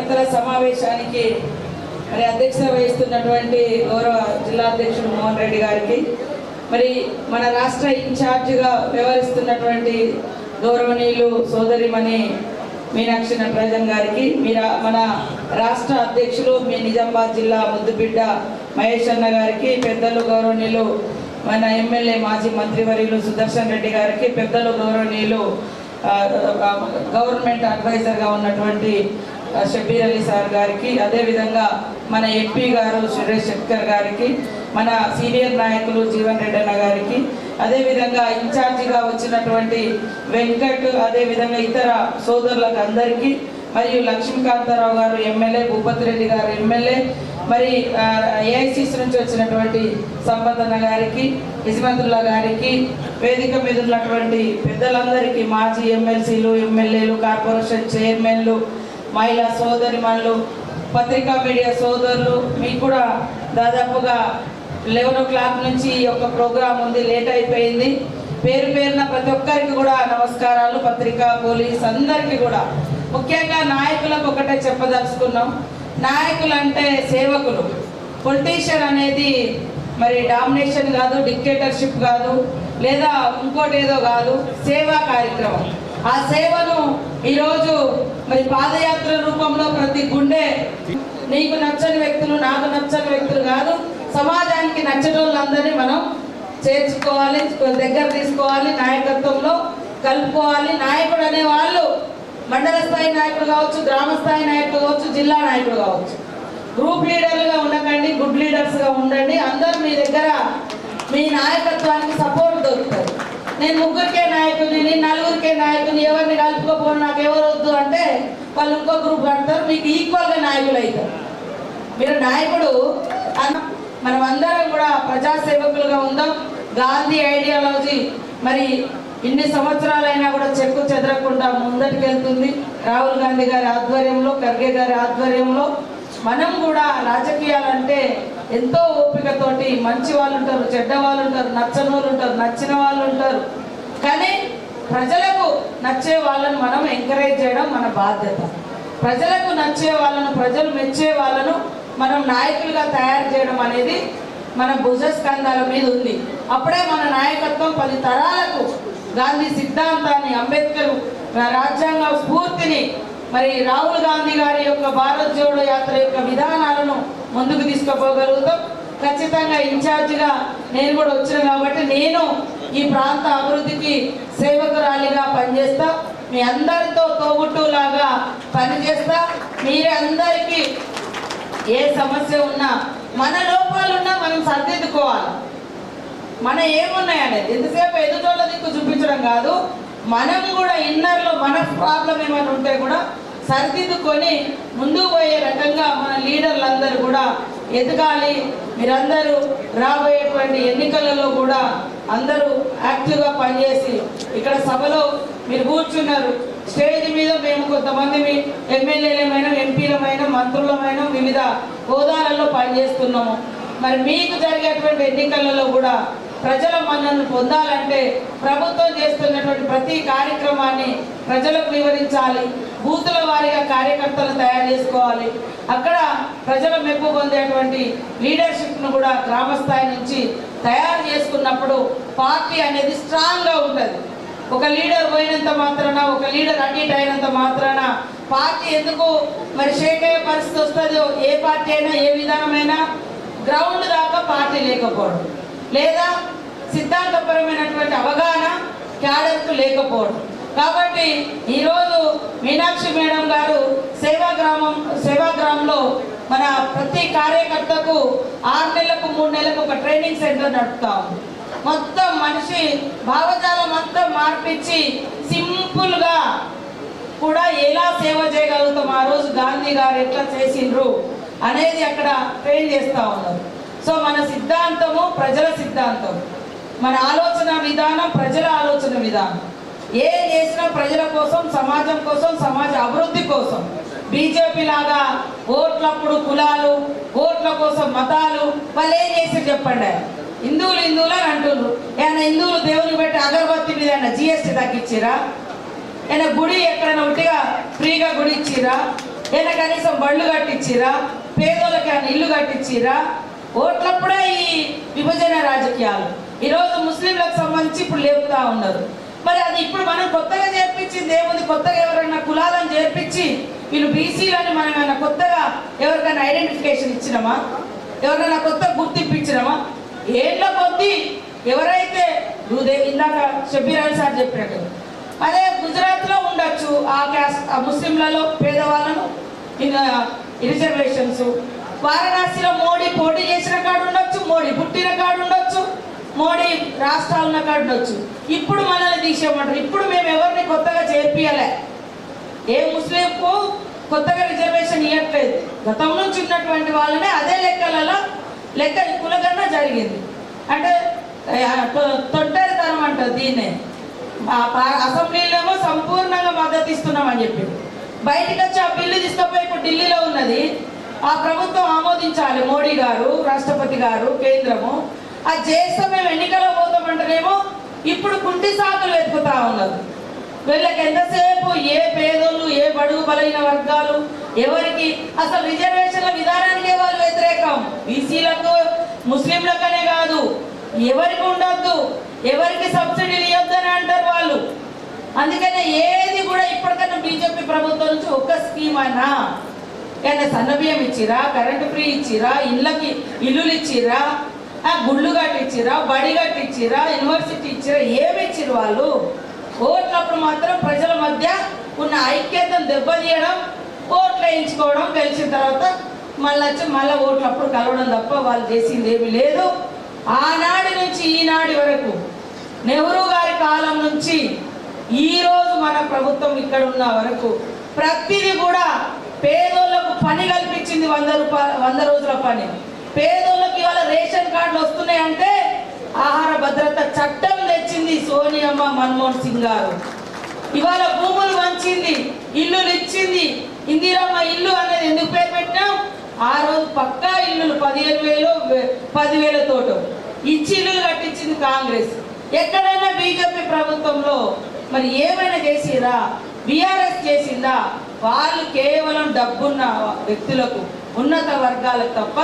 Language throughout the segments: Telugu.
కార్యకర్తల సమావేశానికి మరి అధ్యక్షత వహిస్తున్నటువంటి గౌరవ జిల్లా అధ్యక్షుడు మోహన్ రెడ్డి గారికి మరి మన రాష్ట్ర ఇన్ఛార్జిగా వ్యవహరిస్తున్నటువంటి గౌరవనీయులు సోదరిమణి మీనాక్షి నటరాజన్ గారికి మీరా మన రాష్ట్ర అధ్యక్షులు మీ నిజామాబాద్ జిల్లా ముద్దుబిడ్డ మహేష్ అన్న గారికి పెద్దలు గౌరవనీయులు మన ఎమ్మెల్యే మాజీ మంత్రివర్యులు సుదర్శన్ రెడ్డి గారికి పెద్దలు గౌరవనీయులు గవర్నమెంట్ అడ్వైజర్గా ఉన్నటువంటి షబీర్ అలీ సార్ గారికి అదేవిధంగా మన ఎంపీ గారు సురేష్ శెట్కర్ గారికి మన సీనియర్ నాయకులు జీవన్ రెడ్డి అన్న గారికి అదేవిధంగా ఇన్ఛార్జిగా వచ్చినటువంటి వెంకట్ అదేవిధంగా ఇతర సోదరులకు అందరికీ మరియు లక్ష్మీకాంతారావు గారు ఎమ్మెల్యే భూపతి రెడ్డి గారు ఎమ్మెల్యే మరి ఏఐసిసి నుంచి వచ్చినటువంటి సంపదన్న గారికి ఇస్మతుల్లా గారికి వేదిక మీద ఉన్నటువంటి పెద్దలందరికీ మాజీ ఎమ్మెల్సీలు ఎమ్మెల్యేలు కార్పొరేషన్ చైర్మన్లు మహిళా సోదరిమణులు పత్రికా మీడియా సోదరులు మీకు కూడా దాదాపుగా లెవెన్ ఓ క్లాక్ నుంచి ఈ యొక్క ప్రోగ్రాం ఉంది లేట్ అయిపోయింది. పేరు పేరున ప్రతి ఒక్కరికి కూడా నమస్కారాలు పత్రికా పోలీస్ అందరికీ కూడా. ముఖ్యంగా నాయకులకు ఒకటే చెప్పదలుచుకున్నాం. నాయకులు అంటే సేవకులు. పొలిటీషియన్ అనేది మరి డామినేషన్ కాదు డిక్టేటర్షిప్ కాదు లేదా ఇంకోటి ఏదో కాదు సేవా కార్యక్రమం. ఆ సేవను ఈరోజు మరి పాదయాత్ర రూపంలో ప్రతి గుండె నీకు నచ్చని వ్యక్తులు నాకు నచ్చని వ్యక్తులు కాదు సమాజానికి నచ్చటోళ్ళందరినీ మనం చేర్చుకోవాలి దగ్గర తీసుకోవాలి నాయకత్వంలో కలుపుకోవాలి. నాయకుడు అనే వాళ్ళు మండల స్థాయి నాయకుడు కావచ్చు గ్రామ స్థాయి నాయకుడు కావచ్చు జిల్లా నాయకుడు కావచ్చు. గ్రూప్ లీడర్లుగా ఉండకండి గుడ్ లీడర్స్గా ఉండండి. అందరూ మీ దగ్గర మీ నాయకత్వానికి సపోర్ట్ నేను ముగ్గురికే నాయకుని నేను నలుగురికే నాయకుని ఎవరిని కలుపుకోపోను నాకు ఎవరు వద్దు అంటే వాళ్ళు ఇంకో గ్రూప్ కడతారు మీకు ఈక్వల్గా నాయకులు అవుతారు. మీరు నాయకుడు మనం అందరం కూడా ప్రజాసేవకులుగా ఉందాం. గాంధీ ఐడియాలజీ మరి ఇన్ని సంవత్సరాలైనా కూడా చెక్కు చెదరకుండా ముందటికి వెళ్తుంది రాహుల్ గాంధీ గారి ఆధ్వర్యంలో ఖర్గే గారి ఆధ్వర్యంలో. మనం కూడా రాజకీయాలంటే ఎంతో ఓపికతోటి మంచి వాళ్ళు ఉంటారు చెడ్డ వాళ్ళు ఉంటారు నచ్చని వాళ్ళు ఉంటారు నచ్చిన వాళ్ళు ఉంటారు. కానీ ప్రజలకు నచ్చే వాళ్ళను మనం ఎంకరేజ్ చేయడం మన బాధ్యత. ప్రజలకు నచ్చే వాళ్ళను ప్రజలు మెచ్చే వాళ్ళను మనం నాయకులుగా తయారు చేయడం అనేది మన భుజస్కంధాల మీద ఉంది. అప్పుడే మన నాయకత్వం పది తరాలకు గాంధీ సిద్ధాంతాన్ని అంబేద్కర్ రాజ్యాంగ స్ఫూర్తిని మరి రాహుల్ గాంధీ గారి యొక్క భారత్ జోడో యాత్ర యొక్క విధానాలను ముందుకు తీసుకుపోగలుగుతాం. ఖచ్చితంగా ఇన్ఛార్జిగా నేను కూడా వచ్చిన కాబట్టి నేను ఈ ప్రాంత అభివృద్ధికి సేవకురాలిగా పనిచేస్తా. మీ అందరితో తోబుట్టులాగా పనిచేస్తా. మీరే అందరికీ ఏ సమస్య ఉన్నా మన లోపాలున్నా మనం సర్దిద్దుకోవాలి. మన ఏమున్నాయనేది. ఎంతసేపు ఎదుటోళ్ళ దిక్కు చూపించడం కాదు. మనం కూడా ఇన్నర్లో మన ప్రాబ్లం ఏమైనా ఉంటే కూడా సరిదిద్దుకొని ముందుకు పోయే రకంగా మన లీడర్లందరూ కూడా ఎదగాలి. మీరందరూ రాబోయేటువంటి ఎన్నికలలో కూడా అందరూ యాక్టివ్గా పనిచేసి ఇక్కడ సభలో మీరు కూర్చున్నారు. స్టేజ్ మీద మేము కొంతమంది ఎమ్మెల్యేలమైన ఎంపీలమైన మంత్రులమైన వివిధ హోదాలలో పనిచేస్తున్నాము. మరి మీకు జరిగేటువంటి ఎన్నికలలో కూడా ప్రజల మన్నను పొందాలంటే ప్రభుత్వం చేస్తున్నటువంటి ప్రతి కార్యక్రమాన్ని ప్రజలకు వివరించాలి. బూతుల వారిగా కార్యకర్తలు తయారు చేసుకోవాలి. అక్కడ ప్రజల మెప్పు పొందేటువంటి లీడర్షిప్ను కూడా గ్రామ స్థాయి నుంచి తయారు చేసుకున్నప్పుడు పార్టీ అనేది స్ట్రాంగ్గా ఉంటుంది. ఒక లీడర్ పోయినంత మాత్రాన ఒక లీడర్ అడిట్ అయినంత మాత్రాన పార్టీ ఎందుకు మరి షేక్ అయ్యే పరిస్థితి వస్తుందో ఏ పార్టీ అయినా ఏ విధానమైనా గ్రౌండ్ దాకా పార్టీ లేకపోవడం. లేదా సిద్ధాంతపరమైనటువంటి అవగాహన క్యాడర్కు లేకపోవడం. కాబట్టి ఈరోజు మీనాక్షి మేడం గారు సేవాగ్రామం సేవాగ్రామంలో మన ప్రతి కార్యకర్తకు ఆరు నెలలకు మూడు నెలలకు ఒక ట్రైనింగ్ సెంటర్ నడుపుతా ఉంది. మొత్తం మనిషి భావజాలం మొత్తం మార్పించి సింపుల్గా కూడా ఎలా సేవ చేయగలుగుతాం? ఆ రోజు గాంధీ గారు ఎట్లా చేసిండ్రు అనేది అక్కడ ట్రైన్ చేస్తూ ఉన్నారు. సో మన సిద్ధాంతము ప్రజల సిద్ధాంతం. మన ఆలోచన విధానం ప్రజల ఆలోచన విధానం. ఏం చేసినా ప్రజల కోసం సమాజం కోసం సమాజ అభివృద్ధి కోసం. బీజేపీ లాగా ఓట్లప్పుడు కులాలు ఓట్ల కోసం మతాలు వాళ్ళు ఏం చేసి చెప్పండి. హిందువులు హిందువులు అని అంటున్నారు ఏమైనా హిందువులు దేవుని పెట్టి అగరబత్తి మీద ఏమైనా జిఎస్టీ తగ్గించిరా ఏమైనా గుడి ఎక్కడైనా ఒకటిగా ఫ్రీగా గుడి ఇచ్చిరా ఏమైనా కనీసం బళ్ళు కట్టించిరా పేదోళ్ళకి ఏమైనా ఇల్లు కట్టించిరా ఓట్లప్పుడే ఈ విభజన రాజకీయాలు. ఈరోజు ముస్లింలకు సంబంధించి ఇప్పుడు లేపుతా ఉన్నారు. మరి అది ఇప్పుడు మనం కొత్తగా చేర్పించింది ఏముంది? కొత్తగా ఎవరైనా కులాలను చేర్పించి వీళ్ళు బీసీలని మనం ఏమైనా కొత్తగా ఎవరికైనా ఐడెంటిఫికేషన్ ఇచ్చినామా? ఎవరైనా కొత్త గుర్తింపు ఇచ్చినామా ఏళ్ళ కొద్ది ఎవరైతే నువ్వు ఇందాక షబీర్ సార్ చెప్పినట్టు అదే గుజరాత్లో ఉండొచ్చు ఆ క్యాస్ట్ ఆ ముస్లింలలో పేదవాళ్ళను రిజర్వేషన్స్ వారణాసిలో మోడీ పోటీ చేసిన కాడు ఉండొచ్చు మోడీ పుట్టిన కాడు ఉండొచ్చు మోడీ రాష్ట్రాలు ఉన్న కాడు ఉండొచ్చు. ఇప్పుడు మనల్ని తీసేయమంటారు. ఇప్పుడు మేము ఎవరిని కొత్తగా చేర్పియలే ఏ ముస్లింకు కొత్తగా రిజర్వేషన్ ఇవ్వట్లేదు గతం నుంచి ఉన్నటువంటి వాళ్ళనే అదే లెక్కలలో లెక్క కులగన్న జరిగింది. అంటే తొట్టరితనం అంటారు దీన్నే. అసెంబ్లీలో సంపూర్ణంగా మద్దతు ఇస్తున్నామని చెప్పి బయటికి వచ్చి ఆ బిల్లు తీసుకుపోయి ఇప్పుడు ఢిల్లీలో ఉన్నది. ఆ ప్రభుత్వం ఆమోదించాలి. మోడీ గారు రాష్ట్రపతి గారు కేంద్రము. అది చేస్తే మేము ఎన్నికల్లో పోతామంటేనేమో ఇప్పుడు కుంటి సాకులు వెతుకుతా ఉన్నారు వీళ్ళకి ఎంతసేపు ఏ పేదోళ్ళు ఏ బడుగు బలైన వర్గాలు ఎవరికి? అసలు రిజర్వేషన్ల విధానానికే వాళ్ళు వ్యతిరేకం. బీసీలకు ముస్లింలకనే కాదు. ఎవరికి ఉండొద్దు. ఎవరికి సబ్సిడీలు ఇవ్వద్దని అంటారు వాళ్ళు. అందుకనే ఏది కూడా ఇప్పటికన్నా బీజేపీ ప్రభుత్వం నుంచి ఒక్క స్కీమ్ అయినా ఏదైనా సన్నబియ్యం ఇచ్చిరా కరెంటు ఫ్రీ ఇచ్చిరా ఇళ్ళకి ఇల్లులు ఇచ్చిరా గుళ్ళు కట్టించిరా బడి కట్టించిరా యూనివర్సిటీ ఇచ్చిరా ఏమి ఇచ్చిరు వాళ్ళు? ఓట్లప్పుడు మాత్రం ప్రజల మధ్య ఉన్న ఐక్యతను దెబ్బతీయడం ఓట్లు వేయించుకోవడం గెలిచిన తర్వాత మళ్ళీ వచ్చి మళ్ళీ ఓట్లప్పుడు కలవడం తప్ప వాళ్ళు చేసింది ఏమీ లేదు. ఆనాటి నుంచి ఈనాటి వరకు నెహ్రూ గారి కాలం నుంచి ఈరోజు మన ప్రభుత్వం ఇక్కడ ఉన్న వరకు ప్రతిదీ కూడా పేదోళ్ళకు పని కల్పించింది వంద రూపాయల వంద రోజుల పని. పేదోళ్ళకి ఇవాళ రేషన్ కార్డులు వస్తున్నాయంటే ఆహార భద్రత చట్టం తెచ్చింది సోనియమ్మ మన్మోహన్ సింగ్ గారు. ఇవాళ భూములు వంచింది ఇల్లులు ఇచ్చింది ఇందిరమ్మ ఇల్లు అనేది ఎందుకు పేరు పెట్టినాం? ఆ రోజు పక్కా ఇల్లులు పదిహేను వేలు పదివేల తోట. ఇచ్చి ఇల్లులు కట్టించింది కాంగ్రెస్. ఎక్కడైనా బీజేపీ ప్రభుత్వంలో మరి ఏమైనా చేసిరా? బీఆర్ఎస్ చేసిందా? వాళ్ళు కేవలం డబ్బున్న వ్యక్తులకు ఉన్నత వర్గాలకు తప్ప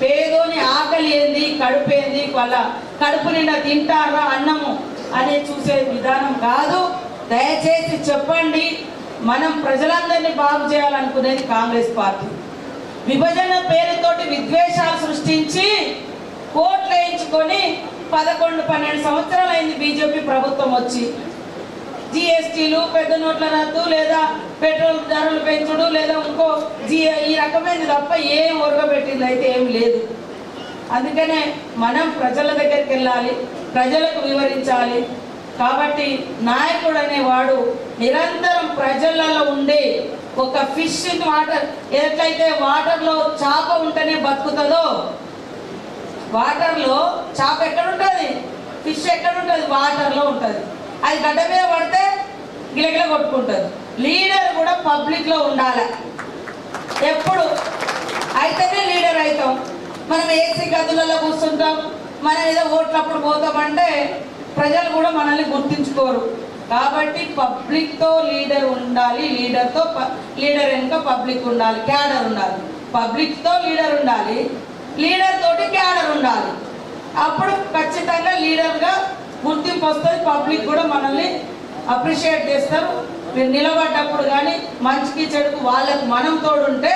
పేదోని ఆకలి ఏంది కడుపు ఏంది వాళ్ళ కడుపు నిండా తింటారా అన్నము అనే చూసే విధానం కాదు. దయచేసి చెప్పండి మనం ప్రజలందరినీ బాగు చేయాలనుకునేది కాంగ్రెస్ పార్టీ. విభజన పేరుతోటి విద్వేషాలు సృష్టించి కోట్లు వేయించుకొని పదకొండు పన్నెండు సంవత్సరాలు అయింది బీజేపీ ప్రభుత్వం వచ్చి జిఎస్టీలు పెద్ద నోట్ల రద్దు లేదా పెట్రోల్ ధరలు పెంచుడు లేదా ఇంకో జి ఈ రకమైన తప్ప ఏం ఉరగబెట్టింది అయితే ఏం లేదు. అందుకనే మనం ప్రజల దగ్గరికి వెళ్ళాలి ప్రజలకు వివరించాలి. కాబట్టి నాయకుడు అనేవాడు నిరంతరం ప్రజలలో ఉండే ఒక ఫిష్ వాటర్ ఎట్లయితే వాటర్లో చాప ఉంటేనే బతుకుతుందో వాటర్లో చాప ఎక్కడ ఉంటుంది ఫిష్ ఎక్కడ ఉంటుంది వాటర్లో ఉంటుంది. అది గడ్డ మీద పడితే గిలగిల కొట్టుకుంటుంది. లీడర్ కూడా పబ్లిక్లో ఉండాలి. ఎప్పుడు? అయితేనే లీడర్ అవుతాం మనం ఏసీ గదులలో కూర్చుంటాం. మనం ఏదో ఓట్లప్పుడు పోతామంటే ప్రజలు కూడా మనల్ని గుర్తించుకోరు. కాబట్టి పబ్లిక్తో లీడర్ ఉండాలి. లీడర్తో లీడర్ వెనుక పబ్లిక్ ఉండాలి. క్యాడర్ ఉండాలి. పబ్లిక్తో లీడర్ ఉండాలి. లీడర్ తోటి క్యాడర్ ఉండాలి. అప్పుడు ఖచ్చితంగా లీడర్గా గుర్తింపు వస్తుంది పబ్లిక్ కూడా మనల్ని అప్రిషియేట్ చేస్తారు. మీరు నిలబడ్డప్పుడు కానీ మంచికి చెడుకు వాళ్ళకు మనం తోడుంటే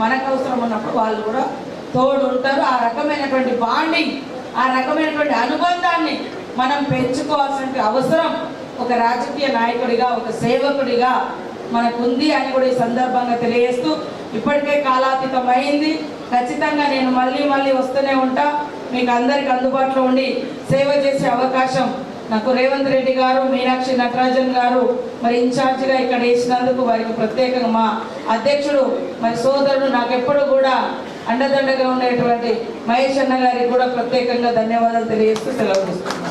మనకు అవసరం ఉన్నప్పుడు వాళ్ళు కూడా తోడు ఉంటారు ఆ రకమైనటువంటి బాండింగ్ ఆ రకమైనటువంటి అనుబంధాన్ని మనం పెంచుకోవాల్సిన అవసరం ఒక రాజకీయ నాయకుడిగా ఒక సేవకుడిగా మనకు ఉంది అని కూడా ఈ సందర్భంగా తెలియజేస్తూ ఇప్పటికే కాలాతీతమైంది. ఖచ్చితంగా నేను మళ్ళీ మళ్ళీ వస్తూనే ఉంటా. మీకు అందరికి అందుబాటులో ఉండి సేవ చేసే అవకాశం నాకు రేవంత్ రెడ్డి గారు మీనాక్షి నటరాజన్ గారు మరి ఇన్ఛార్జిగా ఇక్కడ వేసినందుకు వారికి ప్రత్యేకంగా మా అధ్యక్షుడు మరి సోదరుడు నాకు ఎప్పుడు కూడా అండదండగా ఉండేటువంటి మహేష్ అన్న గారికి కూడా ప్రత్యేకంగా ధన్యవాదాలు తెలియజేస్తూ సెలవు